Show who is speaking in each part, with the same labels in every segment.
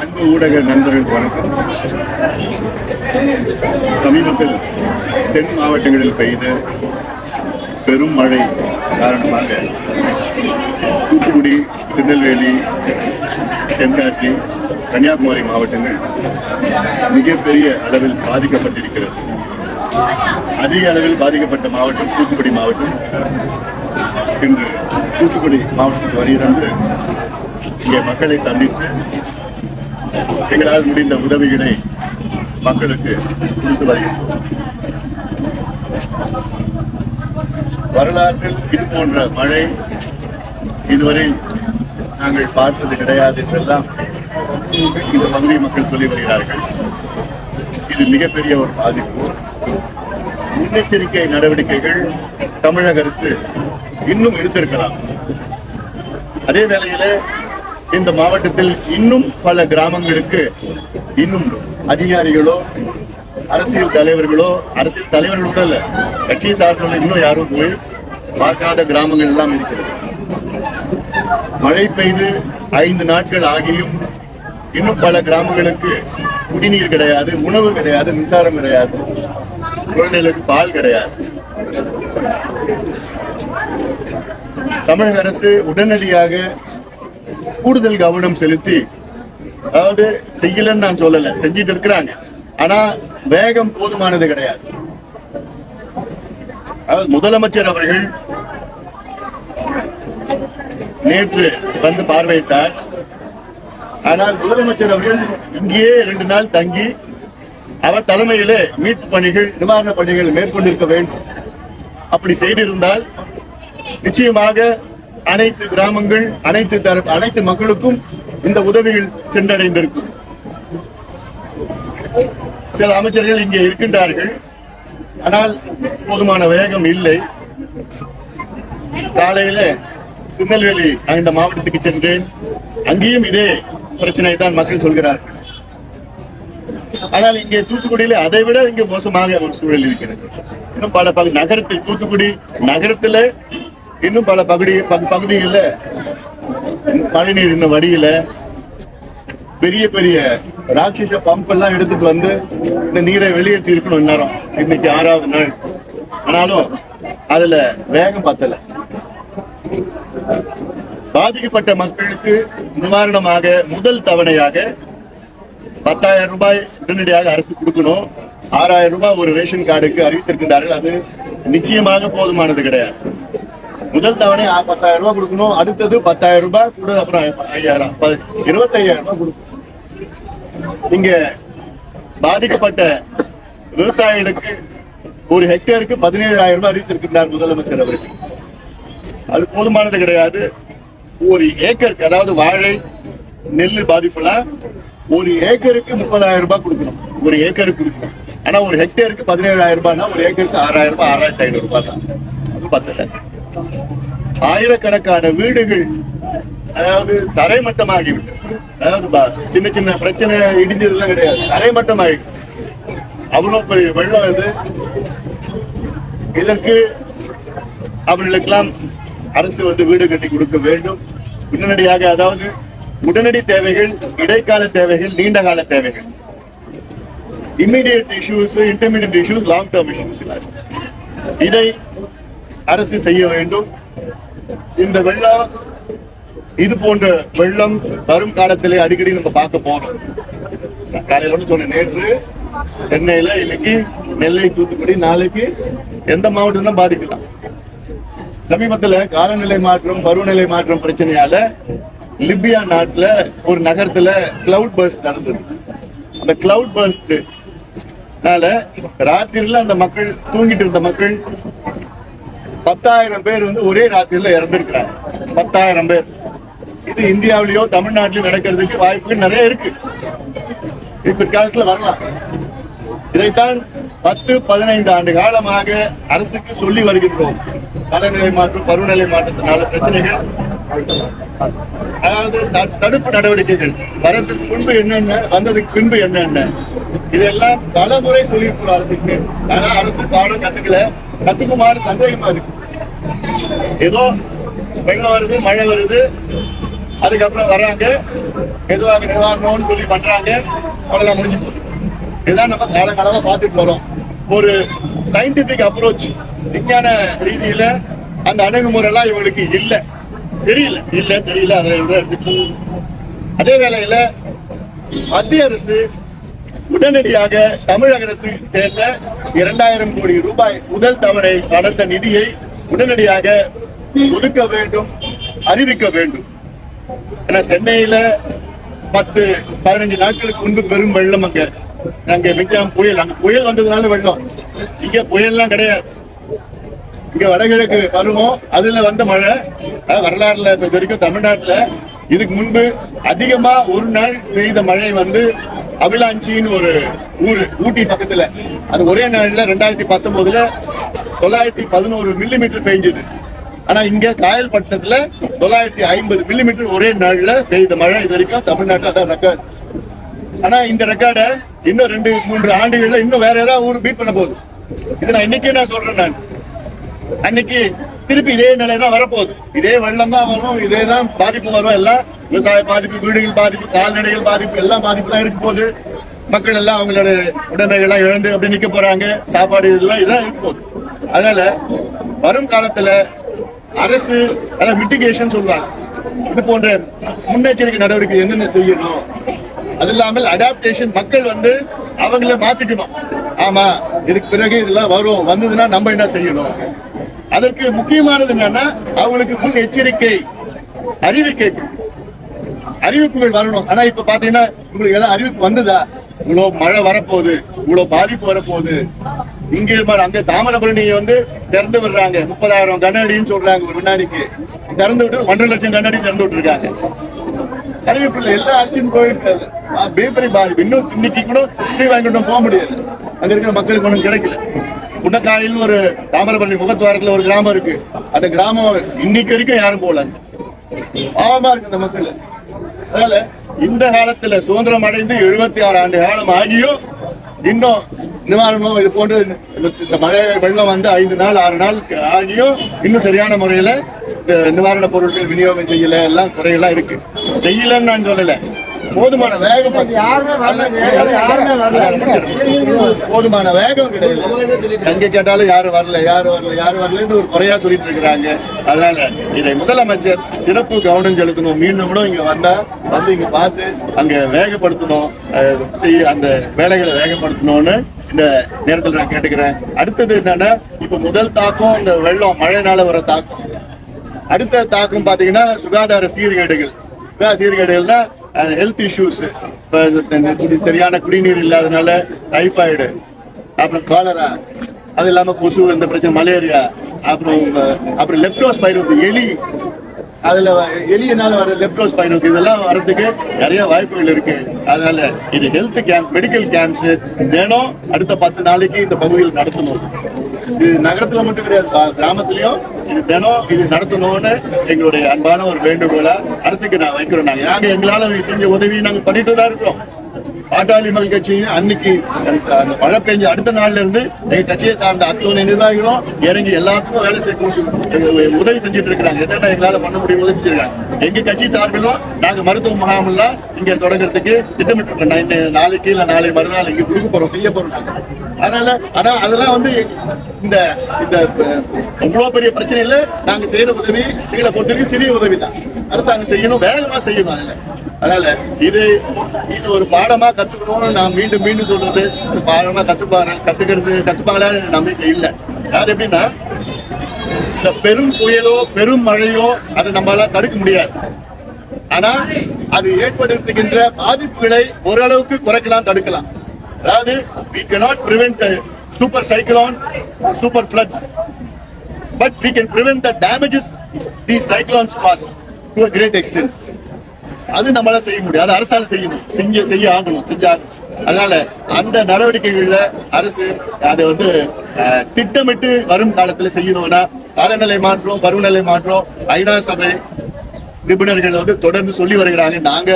Speaker 1: அன்பு ஊடக நண்பர்களுக்கு வணக்கம். சமீபத்தில் தென் மாவட்டங்களில் பெய்த பெரும் மழை காரணமாக தூத்துக்குடி திருநெல்வேலி தென்காசி கன்னியாகுமரி மாவட்டங்கள் மிகப்பெரிய அளவில் பாதிக்கப்பட்டிருக்கிறது. அதிக அளவில் பாதிக்கப்பட்ட மாவட்டம் தூத்துக்குடி மாவட்டம். இன்று தூத்துக்குடி மாவட்டத்துக்கு வருகிறது இங்கே மக்களை சந்தித்து எங்களால் முடிந்த உதவிகளை மக்களுக்கு கொடுத்து வருகிறோம் வரலாற்றில் இது போன்ற மழை இதுவரை நாங்கள் பார்த்தது கிடையாது என்றெல்லாம் இந்த பகுதி மக்கள் சொல்லி வருகிறார்கள். இது மிகப்பெரிய ஒரு பாதிப்பு. முன்னெச்சரிக்கை நடவடிக்கைகள் தமிழக அரசு இன்னும் எடுத்திருக்கலாம். அதே வேளையில இந்த மாவட்டத்தில் இன்னும் பல கிராமங்களுக்கு இன்னும் அதிகாரிகளோ அரசியல் தலைவர்களோ அரசியல் தலைவர்கள் கூட இல்ல கட்சியை சார்ந்தவர்கள் இன்னும் யாரும் போய் பார்க்காத கிராமங்கள் எல்லாம் இருக்கிறது. மழை பெய்து ஐந்து நாட்கள் ஆகியும் இன்னும் பல கிராமங்களுக்கு குடிநீர் கிடையாது உணவு கிடையாது மின்சாரம் கிடையாது குழந்தைகளுக்கு பால் கிடையாது. தமிழக அரசு உடனடியாக கூடுதல் கவனம் செலுத்தி அதாவது செய்யலன்னு நான் சொல்லல செஞ்சிட்டு இருக்கிறாங்க. ஆனா வேகம் போதுமானது கிடையாது. முதலமைச்சர் அவர்கள் நேற்று வந்து பார்வையிட்டார். ஆனால் முதலமைச்சர் அவர்கள் இங்கேயே ரெண்டு நாள் தங்கி அவர் தலைமையிலே மீட்பு பணிகள் நிவாரண பணிகள் மேற்கொண்டிருக்க வேண்டும். அப்படி செய்திருந்தால் நிச்சயமாக அனைத்து கிராமங்கள் அனைத்து தரப்பு அனைத்து மக்களுக்கும் இந்த உதவிகள் சென்றடைந்திருக்கும் சில அமைச்சர்கள் இங்கே இருக்கின்றார்கள். ஆனால் போதுமான வேகம் இல்லை. காலையில திருநெல்வேலி இந்த மாவட்டத்துக்கு சென்றேன். அங்கேயும் இதே பிரச்சனை தான் மக்கள் சொல்கிறார்கள். ஆனால் இங்கே தூத்துக்குடியில அதை விட இங்க மோசமாக ஒரு சூழல் இருக்கிறது. இன்னும் பல பகுதி நகரத்தில் தூத்துக்குடி நகரத்துல இன்னும் பல பகுதி பகு- பகுதிகளில் மழைநீர் இன்னும் வடியில. பெரிய பெரிய ராட்சச பம்ப் எல்லாம் எடுத்துட்டு வந்து இந்த நீரை வெளியேற்றி இருக்கணும் இந்நேரம். இன்னைக்கு ஆறாவது நாள். ஆனாலும் அதுல வேகம் பத்தல. பாதிக்கப்பட்ட மக்களுக்கு நிவாரணமாக முதல் தவணையாக பத்தாயிரம் ரூபாய் உடனடியாக அரசு கொடுக்கணும். ஆறாயிரம் ரூபாய் ஒரு ரேஷன் கார்டுக்கு அறிவித்திருக்கின்றார்கள். அது நிச்சயமாக போதுமானது கிடையாது. முதல் தவணை ஆ- பத்தாயிரம் ரூபாய் கொடுக்கணும். அடுத்தது பத்தாயிரம் ரூபாய் கூட அப்புறம் ஐயாயிரம் இருபத்தையாயிரம் ரூபாய் கொடுக்கணும். இங்க பாதிக்கப்பட்ட விவசாயிகளுக்கு ஒரு ஹெக்டேருக்கு பதினேழாயிரம் ரூபாய் அறிவித்திருக்கின்றார் முதலமைச்சர் அவர்கள். அது போதுமானது கிடையாது. ஒரு ஏக்கருக்கு அதாவது வாழை நெல் பாதிப்புலாம் ஒரு ஏக்கருக்கு முப்பதாயிரம் ரூபாய் கொடுக்கணும். ஒரு ஏக்கருக்கு கொடுக்கணும். ஆனா ஒரு ஹெக்டேருக்கு பதினேழாயிரம் ரூபாய்னா ஒரு ஏக்கருக்கு ஆறாயிரம் ரூபாய் ஆறாயிரத்தி ஐநூறு ரூபாய் தான். அது பத்தல. ஆயிரக்கணக்கான வீடுகள் அதாவது தரைமட்டமாகிவிட்டது. அதாவது சின்ன சின்ன பிரச்சனை இடிஞ்சதுலாம் கிடையாது. தரைமட்டமாகி அவ்வளோ பெரிய வெள்ளம் இது இதற்கு அவர்களுக்கெல்லாம் அரசு வந்து வீடு கட்டி கொடுக்க வேண்டும். உடனடியாக அதாவது உடனடி தேவைகள் இடைக்கால தேவைகள் நீண்ட கால தேவைகள். Immediate issues intermediate issues long term issues இதை அரசு செய்ய வேண்டும். இந்த வெள்ளம் இது போன்ற வெள்ளம் வரும் காலத்திலே அடிக்கடி நம்ம பார்க்க போறோம். காலையில வந்து சொன்னேன் நேற்று சென்னையில இன்னைக்கு நெல்லை தூத்துக்குடி நாளைக்கு எந்த மாவட்டம் தான் பாதிக்கலாம். சமீபத்துல காலநிலை மாற்றம் பருவநிலை மாற்றம் பிரச்சனையால லிபியா நாட்டுல ஒரு நகரத்துல கிளவுட் பர்ஸ்ட் நடந்தது. அந்த கிளவுட் பர்ஸ்ட் ராத்திரில அந்த மக்கள் தூங்கிட்டு இருந்த மக்கள் பத்தாயிரம் பேர் வந்து ஒரே ராத்திரில இறந்திருக்கிறாங்க. பத்தாயிரம் பேர். இது இந்தியாவிலேயோ தமிழ்நாட்டிலயோ நடக்கிறதுக்கு வாய்ப்புகள் நிறைய இருக்கு. பிற்காலத்துல வரலாம். இதைத்தான் பத்து பதினைந்து ஆண்டு காலமாக அரசுக்கு சொல்லி வருகின்றோம். காலநிலை மாற்றம் பருவநிலை மாற்றத்தினால பிரச்சனைகள். அதாவது தடுப்பு நடவடிக்கைகள். வரதுக்கு முன்பு என்னென்ன வந்ததுக்கு பின்பு என்னென்ன. இதெல்லாம் பல முறை சொல்லியிருக்கிறோம் அரசுக்கு. ஆனா அரசு பாடம் கத்துக்கல. கத்துக்குமாறு சந்தேகமா இருக்கு. ஏதோ வெள்ளம் வருது மழை வருது. அதுக்கப்புறம் வராங்க மெதுவாக நிவாரணம்னு சொல்லி பண்றாங்க. அவ்வளவுதான் முடிஞ்சு போகுது இதுதான் நம்ம காலகாலமா பார்த்துட்டு வரோம். ஒரு சயின்டிபிக் அப்ரோச் விஞ்ஞான ரீதியில அந்த அணுகுமுறைலாம் இவங்களுக்கு இல்ல. தெரியல. இல்ல தெரியல. அதை எடுத்துட்டு அதே வேளையில மத்திய அரசு உடனடியாக தமிழக அரசு தேர்ந்த இரண்டாயிரம் கோடி ரூபாய் முதல் தவணை நடந்த நிதியை உடனடியாக ஒதுக்க வேண்டும் அறிவிக்க வேண்டும். ஏன்னா சென்னையில பத்து பதினஞ்சு நாட்களுக்கு முன்பு பெரும் வெள்ளம் அங்க. அங்க மிஞ்சாம் புயல். அங்க புயல் வந்ததுனால வெள்ளம். இங்க புயல்லாம் கிடையாது. இங்க வடகிழக்கு பருவம் அதுல வந்த மழை. வரலாறுல இது வரைக்கும் தமிழ்நாட்டுல இதுக்கு முன்பு அதிகமா ஒரு நாள் பெய்த மழை வந்து அபிலாஞ்சின்னு ஒரு ஊரு ஊட்டி பக்கத்துல. அது ஒரே நாள்ல ரெண்டாயிரத்தி பத்தொன்பதுல தொள்ளாயிரத்தி பதினோரு மில்லி மீட்டர் பெஞ்சது ஆனா இங்க காயல்பட்டினத்துல தொள்ளாயிரத்தி ஐம்பது மில்லி மீட்டர் ஒரே நாள்ல பெய்த மழை இது வரைக்கும் தமிழ்நாட்டில் அதான் ரெக்கார்ட் ஆனா இந்த ரெக்கார்டை இன்னும் ரெண்டு மூன்று ஆண்டுகள்ல இன்னும் வேற ஏதாவது ஊர் பீட் பண்ண போகுது. இது நான் இன்னைக்கே நான் சொல்றேன் நான்? அன்னைக்கு திருப்பி இதே நிலை தான் வரப்போகுது. இதே வெள்ளம் தான் வரும் இதே தான் பாதிப்பு வரும். எல்லாம் விவசாய பாதிப்பு வீடுகள் பாதிப்பு கால்நடைகள் பாதிப்பு எல்லாம் பாதிப்பு தான் இருக்கும் போகுது. மக்கள் எல்லாம் அவங்களோட உடைமைகள்லாம் இழந்து அப்படி நிக்க போறாங்க. சாப்பாடு இதெல்லாம் இதான் இருக்க போகுது. அதனால வரும் காலத்துல அரசு அதாவது மிட்டிகேஷன் சொல்லுவாங்க. இது போன்ற முன்னெச்சரிக்கை நடவடிக்கை என்னென்ன செய்யணும்? அது இல்லாமல் அடாப்டேஷன் மக்கள் வந்து அவங்கள மாத்திக்கணும். ஆமா இதுக்கு பிறகு இதெல்லாம் வரும். வந்ததுன்னா நம்ம என்ன செய்யணும்? அதற்கு முக்கியமானது என்னன்னா அவங்களுக்கு முன் எச்சரிக்கை அறிவிக்கை. அறிவிப்புகள் வரணும். ஆனா இப்ப பாத்தீங்கன்னா உங்களுக்கு ஏதாவது அறிவிப்பு வந்ததா? இவ்வளவு மழை வரப்போகுது இவ்வளவு பாதிப்பு வரப்போகுது. இங்க இருப்பாரு அங்க தாமிரபரணியை வந்து திறந்து விடுறாங்க. முப்பதாயிரம் கண்ணாடின்னு சொல்றாங்க ஒரு வினாடிக்கு. திறந்து விட்டு ஒன்றரை லட்சம் கண்ணாடி திறந்து விட்டுருக்காங்க. அறிவிப்புல எல்லா ஆட்சியும் கோயிலுக்கு பேப்பரை பாதிப்பு. இன்னும் இன்னைக்கு கூட ஃப்ரீ வாங்கிட்டு போக முடியாது அங்க இருக்கிற மக்களுக்கு ஒன்றும் கிடைக்கல. புன்னக்காயில் ஒரு தாமிரபரணி முகத்துவாரத்துல ஒரு கிராமம் இருக்கு. அந்த கிராமம் இன்னைக்கு வரைக்கும் யாரும் போல பாவமா இருக்கு அந்த மக்கள். அதனால இந்த காலத்துல சுதந்திரம் அடைந்து எழுபத்தி ஆறு ஆண்டு காலம் ஆகியும் இன்னும் நிவாரணம் இது போன்று இந்த மழை வெள்ளம் வந்து ஐந்து நாள் ஆறு நாள் ஆகியும் இன்னும் சரியான முறையில இந்த நிவாரண பொருட்கள் விநியோகம் செய்யல எல்லாம் குறையெல்லாம் இருக்கு. செய்யலன்னு நான் சொல்லலை. போதுமான வேகம் போதுமான வேகம் கிடையாது. எங்க கேட்டாலும் யாரும் வரல யாரும் வரல யாரும் வரலன்னு ஒரு குறையா சொல்லிட்டு இருக்கிறாங்க. அதனால இதை முதலமைச்சர் சிறப்பு கவனம் செலுத்தணும். மீண்டும் கூட இங்க வந்தா வந்து இங்க பார்த்து அங்க வேகப்படுத்தணும். அந்த வேலைகளை வேகப்படுத்தணும்னு இந்த நேரத்தில் நான் கேட்டுக்கிறேன். அடுத்தது என்னன்னா இப்ப முதல் தாக்கம் இந்த வெள்ளம் மழைனால வர தாக்கம். அடுத்த தாக்கம் பாத்தீங்கன்னா சுகாதார சீர்கேடுகள். சீர்கேடுகள்னா ஹெல்த் இஷ்யூஸ் சரியான குடிநீர் இல்லாதனால டைஃபாய்டு அப்புறம் காலரா அது இல்லாமல் கொசு இந்த பிரச்சனை மலேரியா அப்புறம் அப்புறம் அப்புறம் லெப்டோஸ்பைரோஸ் எலி. அதில் வ- எலியினால வர லெப்டோஸ்பைரோஸ் இதெல்லாம் வரதுக்கு நிறைய வாய்ப்புகள் இருக்கு. அதனால இது ஹெல்த் கேம்ப் மெடிக்கல் கேம்ப்ஸ் தினம் அடுத்த பத்து நாளைக்கு இந்த பகுதியில் நடத்தணும். இது நகரத்தில் மட்டும் கிடையாது கிராமத்துலேயும் இது தினம் இது நடத்தணும்னு எங்களுடைய அன்பான ஒரு வேண்டுகோளா அரசுக்கு நான் வைக்கிறோம் நாங்க. நாங்க எங்களால செஞ்ச உதவி நாங்க பண்ணிட்டு தான் இருக்கிறோம். பாட்டாளி மக்கள் கட்சியின் அன்னைக்கு மழை பெஞ்ச அடுத்த நாள்ல இருந்து எங்க கட்சியை சார்ந்த அத்துணை நிர்வாகிகளும் இறங்கி எல்லாத்துக்கும் வேலை செய்ய உதவி செஞ்சுட்டு இருக்கிறாங்க. என்னென்ன எங்களால பண்ண முடியும் உதவி செஞ்சிருக்காங்க. எங்க கட்சி சார்பிலும் நாங்க மருத்துவ முகாம் எல்லாம் இங்க தொடங்குறதுக்கு திட்டமிட்டு நாளைக்கு இல்ல நாளை மறுநாள் இங்க கொடுக்க போறோம் செய்ய போறோம் நாங்க. அதனால ஆனா அதெல்லாம் வந்து இந்த இந்த அவ்வளவு இவ்வளவு பெரிய இல்ல நாங்க செய்யற உதவி எங்களை பொறுத்தவரைக்கும் சிறிய உதவி தான் அரசாங்கம் செய்யணும் வேகமா செய்யணும் அதுல. அதனால இது இது ஒரு பாடமா கத்துக்கணும்னு நான் மீண்டும் மீண்டும் சொல்றது இது பாடமா கத்துப்பாங்க கத்துக்கிறது கத்துப்பாங்களான்னு நம்பிக்கை இல்லை. அது எப்படின்னா இந்த பெரும் புயலோ பெரும் மழையோ அதை நம்மளால தடுக்க முடியாது. ஆனா அது ஏற்படுத்துகின்ற பாதிப்புகளை ஓரளவுக்கு குறைக்கலாம் தடுக்கலாம். அதாவது we cannot prevent super super super super but we can can the damages the these cause to a great extent அது நம்மளால செய்ய முடியும். அது அரசால செய்யணும். செஞ்ச செய்ய ஆகணும் செஞ்சாகணும். அதனால அந்த நடவடிக்கைகள்ல அரசு அதை வந்து திட்டமிட்டு வரும் காலத்துல செய்யணும்னா காலநிலை மாற்றம் பருவநிலை மாற்றம் ஐநா சபை நிபுணர்கள் வந்து தொடர்ந்து சொல்லி வருகிறாங்க. நாங்க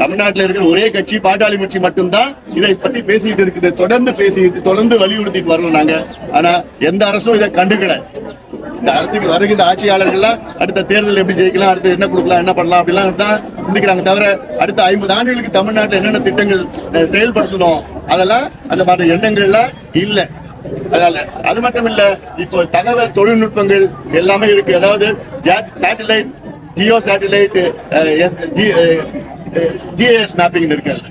Speaker 1: தமிழ்நாட்டில் இருக்கிற ஒரே கட்சி பாட்டாளி கட்சி மட்டும்தான் இதை பத்தி பேசிட்டு இருக்குது. தொடர்ந்து பேசிட்டு தொடர்ந்து வலியுறுத்திட்டு வரணும் நாங்க. ஆனா எந்த அரசும் இதை கண்டுக்கல. இந்த அரசுக்கு வருகின்ற ஆட்சியாளர்கள்லாம் அடுத்த தேர்தல் எப்படி ஜெயிக்கலாம் அடுத்து என்ன கொடுக்கலாம் என்ன பண்ணலாம் அப்படிலாம் தான் சிந்திக்கிறாங்க தவிர அடுத்த ஐம்பது ஆண்டுகளுக்கு தமிழ்நாட்டில் என்னென்ன திட்டங்கள் செயல்படுத்தணும் அதெல்லாம் அந்த மாதிரி எண்ணங்கள்லாம் இல்லை. அதனால அது மட்டும் இல்ல இப்போ தகவல் தொழில்நுட்பங்கள் எல்லாமே இருக்கு. அதாவது satellite geo satellite GIS mapping இருக்குல்ல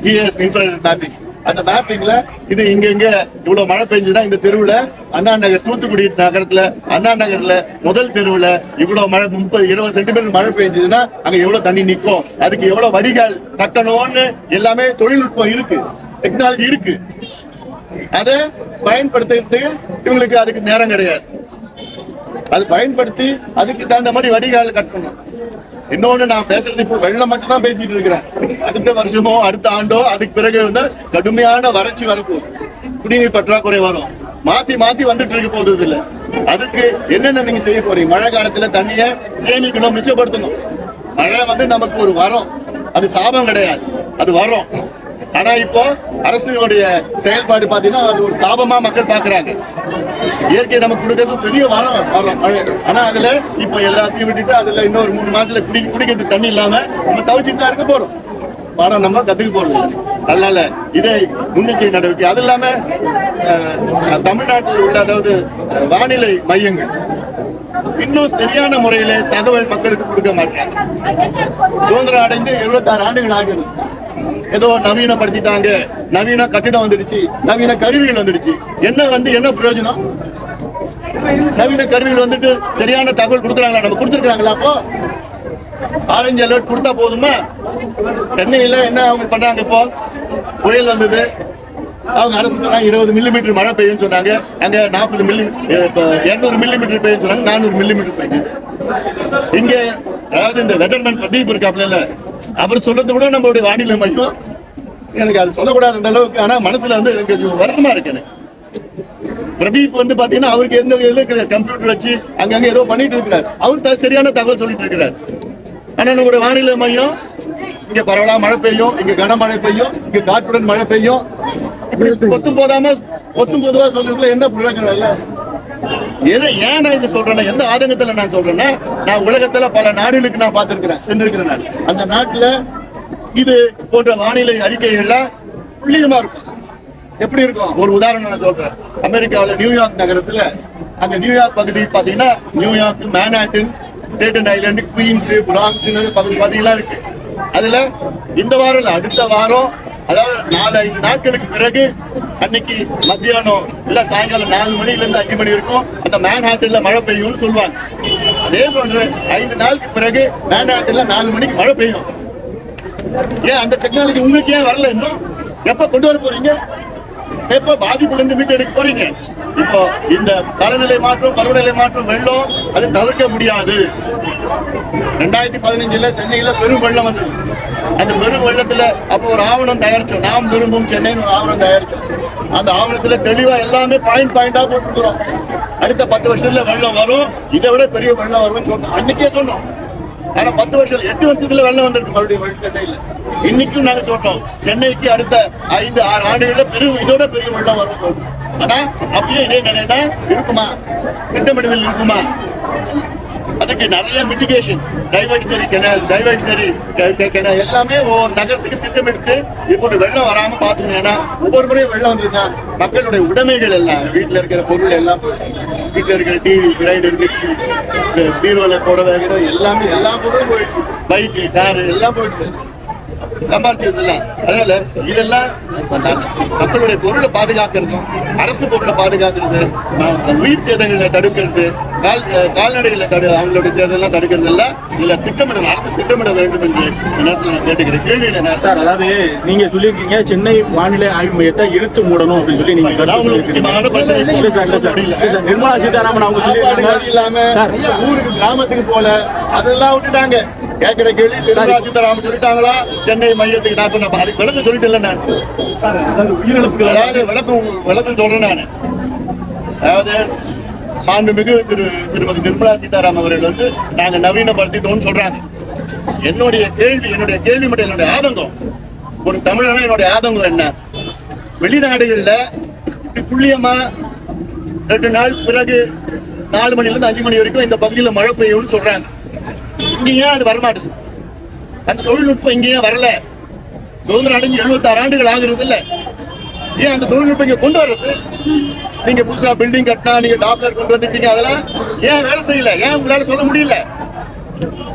Speaker 1: ஜிஎஸ் இன்ஃப்ராஸ்ட்ரக்சர் மேப்பிங் அந்த மேப்பிங்ல இது இங்க இங்க இவ்வளவு மழை பெஞ்சுன்னா இந்த தெருவுல அண்ணா நகர் தூத்துக்குடி நகரத்துல அண்ணா நகர்ல முதல் தெருவுல இவ்வளவு மழை முப்பது இருபது சென்டிமீட்டர் மழை பெஞ்சதுன்னா அங்க எவ்வளவு தண்ணி நிக்கும்? அதுக்கு எவ்வளவு வடிகால் கட்டணும்னு எல்லாமே தொழில்நுட்பம் இருக்கு. டெக்னாலஜி இருக்கு. அதை பயன்படுத்திட்டு இவங்களுக்கு அதுக்கு நேரம் கிடையாது. அது பயன்படுத்தி அதுக்கு தகுந்த மாதிரி வடிகால் கட்டணும். இன்னொன்னு நான் பேசுறது இப்போ வெள்ளம் மட்டும் தான் பேசிட்டு இருக்கிறேன். அடுத்த வருஷமோ அடுத்த ஆண்டோ அதுக்கு பிறகு வந்து கடுமையான வறட்சி வரப்போகுது குடிநீர் பற்றாக்குறை வரும். மாத்தி மாத்தி வந்துட்டு இருக்க போகுது இல்ல. அதுக்கு என்னென்ன நீங்க செய்ய போறீங்க? மழை காலத்துல தண்ணிய சேமிக்கணும் மிச்சப்படுத்தணும். மழை வந்து நமக்கு ஒரு வரம். அது சாபம் கிடையாது. அது வரம். ஆனா இப்போ அரசுடைய செயல்பாடு பாத்தீங்கன்னா அது ஒரு சாபமா மக்கள் பாக்குறாங்க. இயற்கை நமக்கு கொடுக்கறது பெரிய வரம் வரம். மழை ஆனா அதுல இப்போ எல்லாத்தையும் விட்டுட்டு அதுல இன்னொரு மூணு மாசத்துல குடி பிடிக்கிறது தண்ணி இல்லாம நம்ம தவிச்சுட்டு தான் இருக்க போறோம். பாடம் நம்ம கத்துக்க போறது இல்லை. அதனால இதை முன்னெச்சரிக்கை நடவடிக்கை. அது இல்லாம தமிழ்நாட்டில் உள்ள அதாவது வானிலை மையங்கள் இன்னும் சரியான முறையில தகவல் மக்களுக்கு கொடுக்க மாட்டாங்க. சுதந்திரம் அடைந்து 76 ஆண்டுகள் ஆகுது. ஏதோ நவீனப்படுத்திட்டாங்க. நவீன கட்டிடம் வந்துடுச்சு. நவீன கருவிகள் வந்துடுச்சு. என்ன வந்து என்ன பிரயோஜனம்? நவீன கருவிகள் வந்துட்டு சரியான தகவல் கொடுக்குறாங்களா? நம்ம கொடுத்துருக்காங்களா அப்போ? ஆரஞ்சு அலர்ட் கொடுத்தா போதுமா? சென்னையில என்ன அவங்க பண்ணாங்க இப்போ? புயல் வந்தது. அவங்க அரசு சொன்னாங்க இருபது மில்லிமீட்டர் மழை பெய்யும் சொன்னாங்க. அங்க நாற்பது மில்லி இருநூறு மில்லிமீட்டர் பெய்யும் சொன்னாங்க. நானூறு மில்லிமீட்டர் பெய்யுது. இங்க அதாவது இந்த வெதர்மேன் பிரதீப் இருக்காப்ல அவர் சொல்றது கூட நம்மளுடைய வானிலை மையம். எனக்கு அது சொல்லக்கூடாது அந்த அளவுக்கு ஆனா மனசுல வந்து எனக்கு வருத்தமா இருக்கு பிரதீப் வந்து பாத்தீங்கன்னா அவருக்கு எந்த கம்ப்யூட்டர் வச்சு அங்கங்க ஏதோ பண்ணிட்டு இருக்கிறார். அவர் சரியான தகவல் சொல்லிட்டு இருக்கிறார். ஆனா நம்மளுடைய வானிலை மையம் இங்க பரவலா மழை பெய்யும் இங்க கனமழை பெய்யும் இங்க காற்றுடன் மழை பெய்யும். இப்படி ஒத்தும் போதாம ஒத்தும் பொதுவா சொல்றதுல என்ன பிரயோஜனம் இல்லை? எது ஏன் நான் இது சொல்றேன்னா எந்த ஆதங்கத்துல நான் சொல்றேன்னா நான் உலகத்துல பல நாடுகளுக்கு நான் பார்த்திருக்கிறேன் சென்றிருக்கிறேன் நான் அந்த நாட்டுல இது போன்ற வானிலை அறிக்கைகள்லாம் துல்லியமா இருக்கும். எப்படி இருக்கும்? ஒரு உதாரணம் நான் சொல்றேன். அமெரிக்காவில் நியூயார்க் நகரத்துல அந்த நியூயார்க் பகுதி பாத்தீங்கன்னா New York Manhattan Staten island Queens Bronx பகுதி பகுதியெல்லாம் இருக்கு. அதுல இந்த வாரம் இல்ல அடுத்த வாரம் அதாவது நாலு ஐந்து நாட்களுக்கு பிறகு அன்னைக்கு மத்தியானம் இல்ல சாயங்காலம் நாலு மணில இருந்து அஞ்சு மணி வரைக்கும் அந்த மேன்ஹாட்டன்ல மழை பெய்யும்னு சொல்லுவாங்க. அதே போன்று ஐந்து நாளுக்கு பிறகு மேன்ஹாட்டன்ல நாலு மணிக்கு மழை பெய்யும். ஏன் அந்த டெக்னாலஜி உங்களுக்கு ஏன் வரல இன்னும்? எப்ப கொண்டு வர போறீங்க? எப்ப பாதிப்புல இருந்து மீட்டு எடுக்க போறீங்க? இப்போ இந்த காலநிலை மாற்றம் பருவநிலை மாற்றம் வெள்ளம் அது தவிர்க்க முடியாது. ரெண்டாயிரத்தி பதினஞ்சுல சென்னையில பெரும் வெள்ளம் வந்தது. அந்த பெரும் வெள்ளத்துல அப்போ ஒரு ஆவணம் தயாரிச்சோம். நாம் விரும்பும் சென்னைன்னு ஒரு ஆவணம் தயாரிச்சோம். அந்த ஆவணத்துல தெளிவா எல்லாமே பாயிண்ட் பாயிண்டா போட்டுக்கிறோம் அடுத்த பத்து வருஷத்துல வெள்ளம் வரும். இதை விட பெரிய வெள்ளம் வரும்னு சொன்னோம். அன்னைக்கே சொன்னோம். ஆனா பத்து வருஷம் எட்டு வருஷத்துல வெள்ளம் வந்திருக்கு மறுபடியும் சென்னையில. இன்னைக்கும் நாங்க சொல்றோம். சென்னைக்கு அடுத்த ஐந்து ஆறு ஆண்டுகள்ல பெரும் இதோட பெரிய வெள்ளம் வரும் ஆனா அப்படியே இதே நிலைதான் இருக்குமா? திட்டமிடுதல் இருக்குமா? அதுக்கு நிறைய mitigation diversionary canal diversionary canal எல்லாமே ஒவ்வொரு நகரத்துக்கு திட்டமிட்டு இப்போ ஒரு வெள்ளம் வராம பாத்துக்கணும் ஏன்னா ஒவ்வொரு முறையும் வெள்ளம் வந்ததுன்னா மக்களுடைய உடைமைகள் எல்லாம் வீட்டுல இருக்கிற பொருள் எல்லாம் வீட்டுல இருக்கிற டிவி கிரைண்டர் மிக்சி பீரோல புடவை கிடவை எல்லாமே எல்லா பொருளும் போயிடுச்சு. பைக்கு காரு எல்லாம் போயிடுச்சு. சம்பாரிச்சதுல. அதனால இதெல்லாம் மக்களுடைய பொருளை பாதுகாக்கிறதும் அரசு பொருளை பாதுகாக்கிறது உயிர் சேதங்களை தடுக்கிறது கால் கால்நடைகளை தடு அவங்களுடைய சேதம்லாம் தடுக்கிறது எல்லாம் இதுல திட்டமிட அரசு திட்டமிட வேண்டும் என்று நேரத்தில் நான் கேட்டுக்கிறேன். நான்
Speaker 2: சார்? அதாவது நீங்க சொல்லியிருக்கீங்க சென்னை வானிலை ஆய்வு மையத்தை இழுத்து மூடணும் அப்படின்னு சொல்லி நீங்க நிர்மலா சீதாராமன் அவங்க சொல்லியிருக்காங்க.
Speaker 1: இல்லாம
Speaker 2: சார்.
Speaker 1: ஊருக்கு கிராமத்துக்கு போல அதெல்லாம் விட்டுட்டாங்க. கேட்கிற கேள்வி திருமலா சீதாராமன் சொல்லிட்டாங்களா? சென்னை மையத்துக்கு நான் நான் அதுக்கு விளக்கம் சொல்லிட்டு நான். அதாவது விளக்கம் விளக்கம் சொல்றேன் நான். அதாவது மாண்புமிகு திரு திருமதி நிர்மலா சீதாராமன் அவர்கள் வந்து நாங்க நவீனப்படுத்திட்டோம்னு சொல்றாங்க. என்னுடைய கேள்வி என்னுடைய கேள்வி மட்டும் என்னுடைய ஆதங்கம். ஒரு தமிழனா என்னுடைய ஆதங்கம் என்ன? வெளிநாடுகள்ல இப்படி துல்லியமா ரெண்டு நாள் பிறகு நாலு மணில இருந்து அஞ்சு மணி வரைக்கும் இந்த பகுதியில மழை பெய்யும்னு சொல்றாங்க. இங்க ஏன் அது வரமாட்டுது. அந்த தொழில்நுட்பம் இங்க ஏன் வரல. சுதந்திரம் அடைஞ்சு 76 ஆண்டுகள் ஆகுறது இல்ல. ஏன் அந்த தொழில்நுட்பம் இங்க கொண்டு வர்றது? நீங்க புதுசா பில்டிங் கட்டினா நீங்க டாப்லர் கொண்டு வந்துட்டீங்க அதெல்லாம் ஏன் வேலை செய்யல? ஏன் உங்களால சொல்ல முடியல?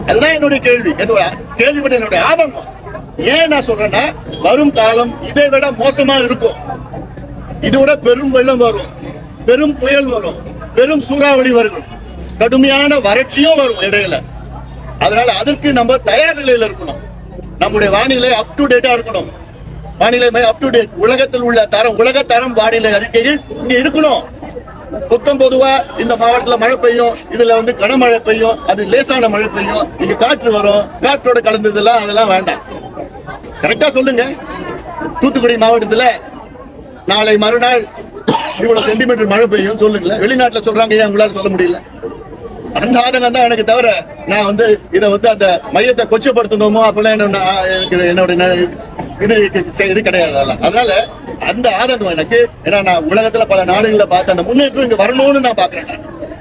Speaker 1: அதுதான் என்னுடைய கேள்வி. என்னோட கேள்விப்பட்ட என்னுடைய ஆதங்கம். ஏன் நான் சொல்றேன்னா வரும் காலம் இதை விட மோசமா இருக்கும். இதோட பெரும் வெள்ளம் வரும். பெரும் புயல் வரும். பெரும் சூறாவளி வரும். கடுமையான வறட்சியும் வரும் இடையில. அதனால அதற்கு நம்ம தயார் நிலையில இருக்கணும். நம்முடைய வானிலை அப் டு டேட்டா இருக்கணும். வானிலை அப் டு டேட் உலகத்தில் உள்ள தரம் உலக தரம் வானிலை அறிக்கையில் இங்க இருக்கணும். புத்தம் பொதுவா இந்த மாவட்டத்துல மழை பெய்யும். இதுல வந்து கனமழை பெய்யும். அது லேசான மழை பெய்யும். இங்க காற்று வரும். காற்றோட கலந்ததெல்லாம் அதெல்லாம் வேண்டாம். கரெக்டா சொல்லுங்க. தூத்துக்குடி மாவட்டத்துல நாளை மறுநாள் இவ்வளவு சென்டிமீட்டர் மழை பெய்யும். சொல்லுங்களேன். வெளிநாட்டுல சொல்றாங்க ஏன் உங்களால சொல்ல முடியல? அந்த ஆதங்கம் தான் எனக்கு தவிர நான் வந்து இதை வந்து அந்த மையத்தை கொச்சப்படுத்தணுமோ அப்படிலாம் என்ன எனக்கு என்னோட இது இது கிடையாது அதெல்லாம். அதனால அந்த ஆதங்கம் எனக்கு ஏன்னா நான் உலகத்துல பல நாடுகள்ல பார்த்த அந்த முன்னேற்றம் இங்க வரணும்னு நான் பாக்குறேன்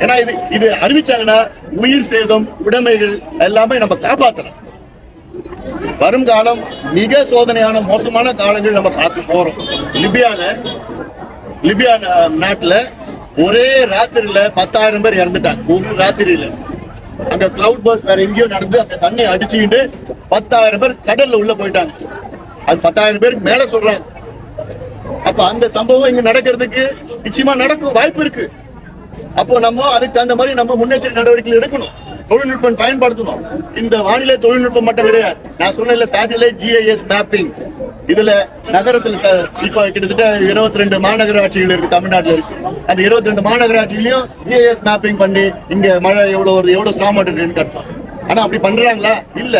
Speaker 1: ஏன்னா இது இது அறிவிச்சாங்கன்னா உயிர் சேதம் உடைமைகள் எல்லாமே நம்ம காப்பாத்தலாம் வரும் காலம் மிக சோதனையான மோசமான காலங்கள் நம்ம பார்க்க போறோம். லிபியால லிபியா நாட்டுல ஒரே ராத்திரியில பத்தாயிரம் பேர் இறந்துட்டாங்க. ஒரு ராத்திரியில. அங்க கிளவுட் பஸ் வேற எங்கேயோ நடந்து அந்த தண்ணி அடிச்சுக்கிட்டு பத்தாயிரம் பேர் கடல்ல உள்ள போயிட்டாங்க. அது பத்தாயிரம் பேருக்கு மேல சொல்றாங்க. அப்ப அந்த சம்பவம் இங்க நடக்கிறதுக்கு நிச்சயமா நடக்கும் வாய்ப்பு இருக்கு. அப்போ நம்ம அதுக்கு தகுந்த மாதிரி நம்ம முன்னெச்சரிக்கை நடவடிக்கைகள் எடுக்கணும். தொழில்நுட்பம் பயன்படுத்தணும். இந்த வானிலை தொழில்நுட்பம் மட்டும் கிடையாது. நான் சொன்ன சாட்டிலைட் ஜிஐஎஸ் மேப்பிங் இதுல நகரத்துல இப்ப கிட்டத்தட்ட 22 ரெண்டு மாநகராட்சிகள் இருக்கு தமிழ்நாட்டுல இருக்கு. அந்த 22 ரெண்டு மாநகராட்சிகளையும் ஜிஎஸ் மேப்பிங் பண்ணி இங்க மழை எவ்வளவு வருது எவ்வளவு ஸ்ட்ராங் வாட்டர் கட்டணும் ஆனா அப்படி பண்றாங்களா? இல்ல.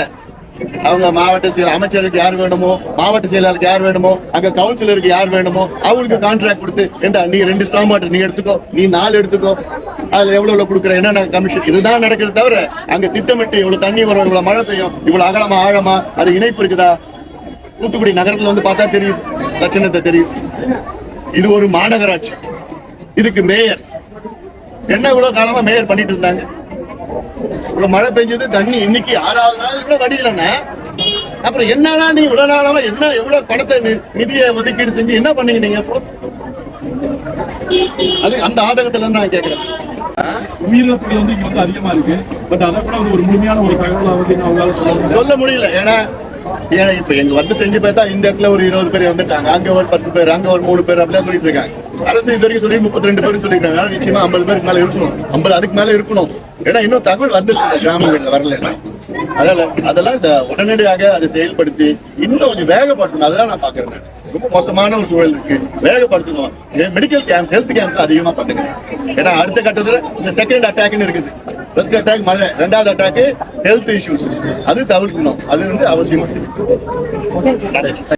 Speaker 1: அவங்க மாவட்ட செயல் அமைச்சருக்கு யார் வேணுமோ மாவட்ட செயலாளருக்கு யார் வேணுமோ அங்க கவுன்சிலருக்கு யார் வேணுமோ அவங்களுக்கு கான்ட்ராக்ட் கொடுத்து ஏண்டா நீ ரெண்டு ஸ்ட்ராங் வாட்டர் நீ எடுத்துக்கோ நீ நாலு எடுத்துக்கோ அதுல எவ்வளவு எவ்வளவு கொடுக்குற என்னென்ன கமிஷன் இதுதான் நடக்கிறது தவிர அங்க திட்டமிட்டு இவ்வளவு தண்ணி வரும் இவ்வளவு மழை பெய்யும் இவ்வளவு அகலமா ஆழமா அது இணைப்பு இருக்குதா? தூத்துக்குடி நகரத்துல வந்து பார்த்தா தெரியுது. லட்சணத்தை தெரியும் இது ஒரு மாநகராட்சி. இதுக்கு மேயர். என்ன இவ்வளவு காலமா மேயர் பண்ணிட்டு இருந்தாங்க? இவ்வளவு மழை பெஞ்சது தண்ணி இன்னைக்கு ஆறாவது நாள் கூட வடியலன்னா அப்புறம் என்னன்னா நீ இவ்வளவு நாளாவா என்ன எவ்வளவு பணத்தை நி- நிதியை ஒதுக்கீடு செஞ்சு என்ன பண்ணீங்க நீங்க அப்போ? அது அந்த ஆதங்கத்துல இருந்து நான் கேக்குறேன்.
Speaker 3: உயிரிழப்புகள் வந்து இங்க வந்து அதிகமா இருக்கு. பட் அதை கூட ஒரு முழுமையான ஒரு தகவலா வந்து அவங்களால சொல்ல
Speaker 1: முடியல. ஏன்னா ஏன்னா இப்ப எங்க வந்து செஞ்சு பார்த்தா இந்த இடத்துல ஒரு இருபது பேர் வந்துட்டாங்க அங்க ஒரு பத்து பேர் அங்க ஒரு மூணு பேர் அப்படியே சொல்லிட்டு இருக்காங்க. அரசு இது வரைக்கும் சொல்லி முப்பத்தி ரெண்டு பேரும் சொல்லிருக்காங்க நிச்சயமா ஐம்பது பேருக்கு மேல இருக்கணும். ஐம்பது அதுக்கு மேல இருக்கணும். ஏன்னா இன்னும் தகவல் வந்து கிராமங்கள்ல வரல. அதனால அதெல்லாம் உடனடியாக அதை செயல்படுத்தி இன்னும் கொஞ்சம் வேகப்படுத்தணும். அதெல்லாம் நான் பாக்குறேன் ரொம்ப மோசமான ஒரு சூழல் இருக்கு. வேகப்படுத்தணும். மெடிக்கல் கேம்ப்ஸ் ஹெல்த் கேம்ப் அதிகமா பண்ணுங்க. ஏன்னா அடுத்த கட்டத்துல இந்த செகண்ட் அட்டாக்னு இருக்குது. ஃபர்ஸ்ட் அட்டாக் மழை. ரெண்டாவது அட்டாக் ஹெல்த் இஷ்யூஸ் அது தவிர்க்கணும். அது வந்து அவசியமா செய்யணும்.